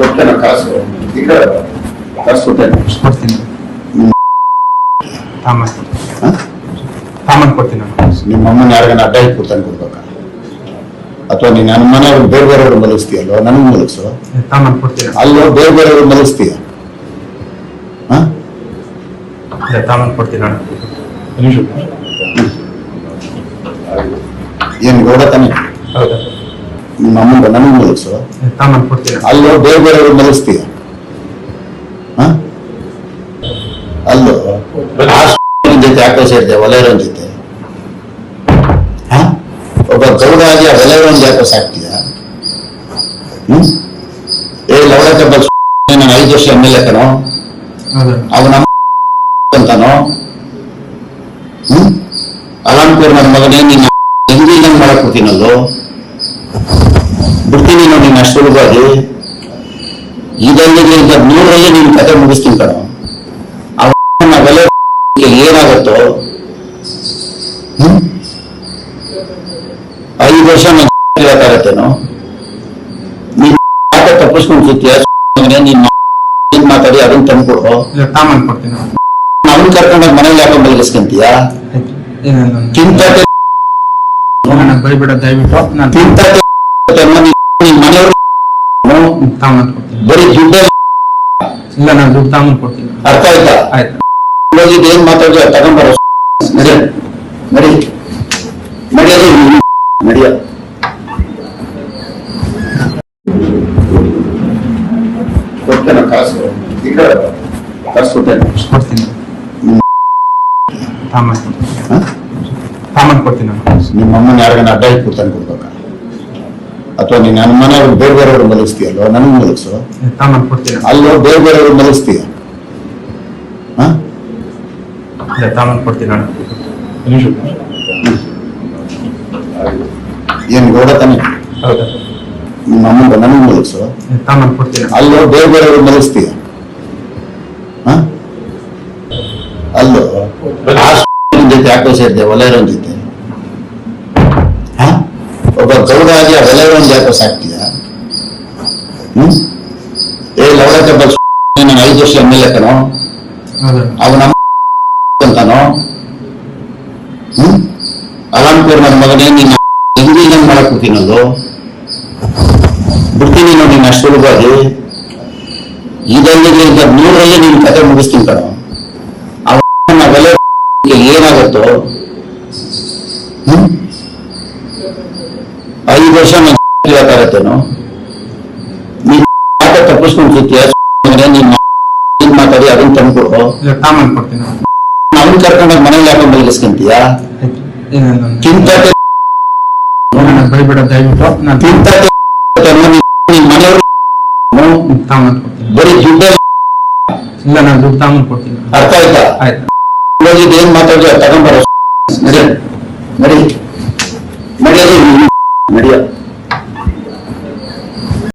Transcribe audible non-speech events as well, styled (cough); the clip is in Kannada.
ಕೊಡ್ತೇನೆ ಕಾಸು. ಈಗ. ಕಾಸು ಕೊಡ್ತೇನೆ. ಕೊಡ್ತೀನಿ. ತಾಮನ್ ಹ? ತಾಮನ್ ಕೊಡ್ತೀನಿ. ನಿಮ್ಮ ಅಮ್ಮನ ಯಾರಿಗಾನ ಅಡ್ಡ ಇಟ್ಟು ಕೊಡ್ಬೇಕ? ಅಥವಾ ನೀನು ನನ್ನ ಮನೆಯವ್ರು ಬೇರೆ ಬೇರೆಯವ್ರು ಮಲಗಿಸ್ತೀಯಲ್ಲೋ? ನನಗೆ ಮಲಗಿಸು? ತಾಮನ್ ಕೊಡ್ತೀನಿ. ಅಲ್ಲೋ ಬೇರೆ ಬೇರೆಯವ್ರು ಮಲಗಿಸ್ತೀಯ? ತಾಮನ್ ಕೊಡ್ತೀನಿ ಏನ್ ಹೌದಾ ನಿಮ್ಮ ಅಮ್ಮನ ನನಗೆ ಮಲಗಿಸು. ಅಲ್ಲೋ ಬೇರೆ ಬೇರೆಯವ್ರು ಮಲಗಿಸ್ತೀಯ? ಅಲ್ಲೋ? ಜೊತೆ ಯಾಕೋ ಸೇರಿದೆ ಒಲೆಯರನ್ ಜೊತೆ? ಒಬ್ಬ ಗೌಡಾಗಿ ಆ ಒಲೆಯರನ್ ಯಾಕೋ ಸಾಕ್ತೀಯ ಏ ಲವಡಕ್ಕೆ ಬಸ್ ನಾನು ಐದು ವರ್ಷ ಎಂ ಎಲ್ ಎ ಕಣೋ. ಅವನ ಅಂತಾನೋ? ಅಲಾಂಪುರ್ ನನ್ನ ಮಗನೇ ನಿನ್ನ ಹೆಂಗಿ ಮಾಡಕ್ ಕೊಡ್ತೀನಲ್ಲೋ ಬಿಡ್ತೀನಿ ನೋಡಿ ನಿನ್ನ ಸುಲಭವಾಗಿ ಇದಲ್ಲಿಗೆ ಈಗ ನೂರಲ್ಲಿ ನೀನು ಕತೆ ಮುಗಿಸ್ತೀನಿ ಕಣ. ಬೆಲೆ ಏನಾಗುತ್ತೋ ಐದು ವರ್ಷ ನಾನು ನೀನು ನೀನ್ ಯಾಕೆ ತಪ್ಪಿಸ್ಕೊಂಡು ಸುತ್ತೀಯ ನೀನ್ ಮಾತಾಡಿ ಅದನ್ನ ತಂದ್ಕೊಡು ಅವನ್ ಕರ್ಕೊಂಡೋಗಿ ಮನೇಲಿ ಯಾಕೆ ಮಲಗಿಸ್ಕೊಂತೀಯ? ಚಿಂತೆ ತಿಂತ ಬೈಬಿಡ ದಯವಿಟ್ಟು. ನಾನು ತಾಮನ್ ಕೊಡ್ತೀನಿ ಬರೀ ದುಡ್ಡೇ ಇಲ್ಲ ನಾನು ದುಡ್ಡು ತಾಮನ್ ಕೊಡ್ತೀನಿ. ಅರ್ಥ ಆಯ್ತಾ? ಆಯ್ತು. ಹೋಗಿದ್ದು ಏನ್ ಮಾತಾಡಿದ್ರೆ ತಗೊಂಬರೋ. ನಡಿ. ನಡಿ. ನಡಿಯೋದು ನಡಿಯ ಕೊಡ್ತೇನೆ ಕಾಸು. ಈ ಕಡೆ. ಕಾಸು ಕೊಡ್ತೇನೆ. ಕೊಡ್ತೀನಿ. ತಾಮನ್ ಹ? ಕೊಡ್ತೀನಿ ನಿಮ್ಮ ಅಮ್ಮನ ಯಾರಿಗಾನ ಅಡ್ಡ ಇಟ್ಟು ಕೊಡ್ತಾನೆ ಕೊಡ್ಬೇಕಾ? ಅಥವಾ ನೀನ್ ನನ್ನ ಮನೆಯವ್ರು ಬೇರೆ ಬೇರೆಯವ್ರು ಮಲಗಿಸ್ತೀಯಲ್ವ ನನಗೆ ಮಲಗಿಸು. ಕಾಮೆಂಟ್ ಕೊಡ್ತೀನಿ ಅಲ್ಲೋ ಬೇರೆ ಬೇರೆಯವ್ರು ಮಲಗಿಸ್ತೀಯ? ತಾಮನ್ ಕೊಡ್ತೀನಿ ಅಣ್ಣ ಏನ್ ಗೌಡ ತಾನೆ? ಹೌದಾ. ನಿಮ್ಮ ಅಮ್ಮನ ನನಗೆ ಮಲಗಿಸು. ಕಾಮೆಂಟ್ ಕೊಡ್ತೀನಿ ಅಲ್ಲೋ ಬೇರೆ ಬೇರೆಯವ್ರು ಮಲಗಿಸ್ತೀಯ? ಹ? ಅಲ್ಲೋ ಜೊತೆ ಯಾಕೋ ಸೇರಿದೆ ಒಲೆಯರ ಜೊತೆ ಹ? ಒಬ್ಬ ಗೌಡ ಒಂದು ಯಾಕೋ ಸಾಕ್ತೀಯ ಹ್ಮ್ ಏ ಲವಡಕ್ಕೆ ಬಸ್ ನಾನು ಐದು ವರ್ಷ ಎಂ ಎಲ್ ಎ ಕಣೋ ನಮ್ಮ ಅಂತಾನೋ ಹ್ಮ್ ಅಲಾಂಪುರ್ ನನ್ನ ಮಗನೇ ನೀನು ಹಿಂದಿ ಏನ್ ಮಾಡಕ್ ಕೊಡ್ತೀನಲ್ಲೋ ಬಿಡ್ತೀನಿ ನೋಡಿ ಅಷ್ಟು ಇದಲ್ಲಿಗೆ ಈಗ ನೂರಲ್ಲಿ ನೀನು ಕತೆ ಮುಗಿಸ್ತೀನಿ ಕಣ ಅವನ ಬೆಲೆ ಏನಾಗುತ್ತೋ ಹ್ಮ್ ಐದು ವರ್ಷ ನಾನು (laughs) (laughs) (laughs) ನೀನ್ ಯಾಕೆ ತಪ್ಪಿಸ್ಕೊಂಡು ಸುತ್ತೀಯ ನೀನ್ ಏನ್ ಮಾತಾಡಿ ಅದನ್ನ ತಾಮನ್ ಕೊಡ್ತೀನಿ ಅವನ್ ಕರ್ಕೊಂಡೋಗಿ ಮನೇಲಿ ಯಾಕೆ ಮಲಗಿಸ್ಕೊಂತೀಯ? ಆಯ್ತು ಏನೇನು? ತಿಂತ ನನ್ನ ಬೈಬಿಡ ದಯವಿಟ್ಟು. ನಾನು ತಿಂತ ನಿನ್ ಮನೆಯವ್ರು ಬರೀ ದುಡ್ಡೇ ಇಲ್ಲ ನಾನು ದುಡ್ಡು ಕೊಡ್ತೀನಿ. ಅರ್ಥ ಆಯ್ತಾ? ಏನ್ ಮಾತಾಡಿದ್ರೆ ತಗೊಂಡ್ಬರೋ